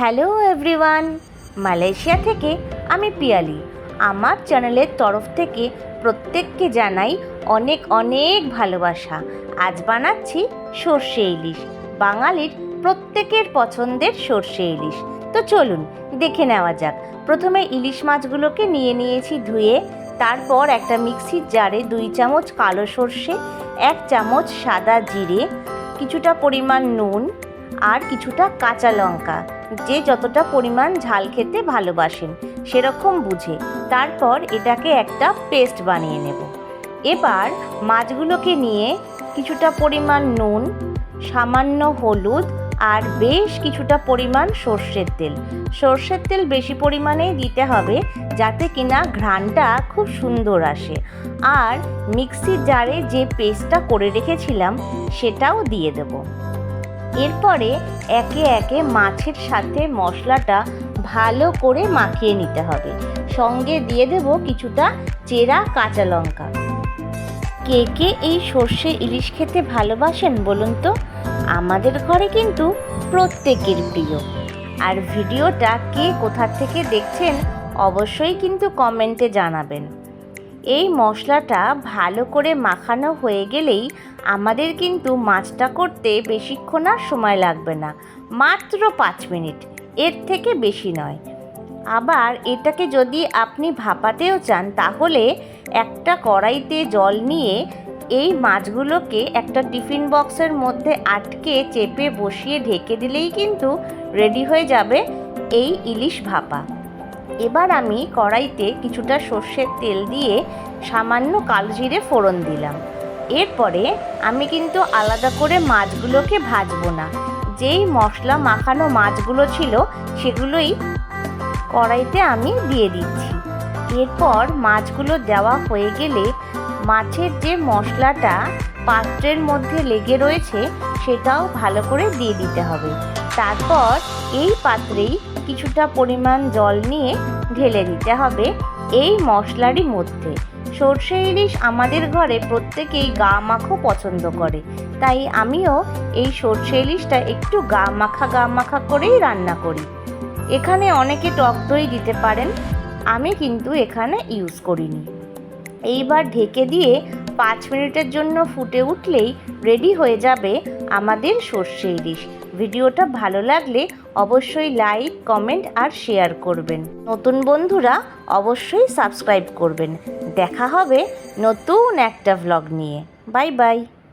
Hello everyone, Malaysia থেকে আমি পিয়ালি। আমার চ্যানেলের তরফ থেকে প্রত্যেককে জানাই অনেক অনেক ভালোবাসা। আজ বানাচ্ছি সর্ষে ইলিশ, বাঙালির প্রত্যেকের পছন্দের সর্ষে ইলিশ। তো চলুন, দেখে নেওয়া যাক। প্রথমে ইলিশ মাছগুলোকে নিয়ে নিয়েছি ধুয়ে, তারপর একটা মিক্সির জারে দুই চামচ কালো সর্ষে, এক চামচ সাদা জিরে, কিছুটা পরিমাণ নুন আর কিছুটা কাঁচা লঙ্কা। যে যতটা পরিমাণ ঝাল খেতে ভালোবাসেন, সেরকম বুঝে। তারপর এটাকে একটা পেস্ট বানিয়ে নেব। এবার মাছগুলোকে নিয়ে কিছুটা পরিমাণ নুন, সামান্য হলুদ আর বেশ কিছুটা পরিমাণ সর্ষের তেল। সর্ষের তেল বেশি পরিমাণে দিতে হবে যাতে কিনা ঘ্রাণটা খুব সুন্দর আসে। আর মিক্সির জারে যে পেস্টটা করে রেখেছিলাম, সেটাও দিয়ে দেবো। এরপরে একে একে মাছের সাথে মশলাটা ভালো করে মাখিয়ে নিতে হবে। সঙ্গে দিয়ে দেব কিছুটা চেরা কাঁচা লঙ্কা। কে কে এই সর্ষে ইলিশ খেতে ভালোবাসেন বলুন তো? আমাদের ঘরে কিন্তু প্রত্যেকের প্রিয়। আর ভিডিওটা কে কোথা থেকে দেখছেন অবশ্যই কিন্তু কমেন্টে জানাবেন। এই মশলাটা ভালো করে মাখানো হয়ে গেলেই আমাদের কিন্তু মাছটা করতে বেশিক্ষণ আর সময় লাগবে না, মাত্র পাঁচ মিনিট, এর থেকে বেশি নয়। আবার এটাকে যদি আপনি ভাপাতেও চান, তাহলে একটা কড়াইতে জল নিয়ে এই মাছগুলোকে একটা টিফিন বক্সের মধ্যে আটকে চেপে বসিয়ে ঢেকে দিলেই কিন্তু রেডি হয়ে যাবে এই ইলিশ ভাপা। এবার আমি কড়াইতে কিছুটা সর্ষের তেল দিয়ে সামান্য কালো জিরে ফোড়ন দিলাম। এরপরে আমি কিন্তু আলাদা করে মাছগুলোকে ভাজবো না। যেই মশলা মাখানো মাছগুলো ছিল, সেগুলোই কড়াইতে আমি দিয়ে দিচ্ছি। এরপর মাছগুলো দেওয়া হয়ে গেলে মাছের যে মশলাটা পাত্রের মধ্যে লেগে রয়েছে, সেটাও ভালো করে দিয়ে দিতে হবে। তারপর এই পাত্রেই কিছুটা পরিমাণ জল নিয়ে ঢেলে দিতে হবে এই মশলারই মধ্যে। সর্ষে ইলিশ আমাদের ঘরে প্রত্যেকেই গা মাখো পছন্দ করে, তাই আমিও এই সর্ষে ইলিশটা একটু গা মাখা গা মাখা করেই রান্না করি। এখানে অনেকে টক দই দিতে পারেন, আমি কিন্তু এখানে ইউজ করিনি। এইবার ঢেকে দিয়ে পাঁচ মিনিটের জন্য ফুটে উঠলেই রেডি হয়ে যাবে আমাদের সর্ষে ইলিশ। ভিডিওটা ভালো লাগলে অবশ্যই লাইক, কমেন্ট আর শেয়ার করবেন। নতুন বন্ধুরা অবশ্যই সাবস্ক্রাইব করবেন। দেখা হবে নতুন একটা ভ্লগ নিয়ে। Bye bye.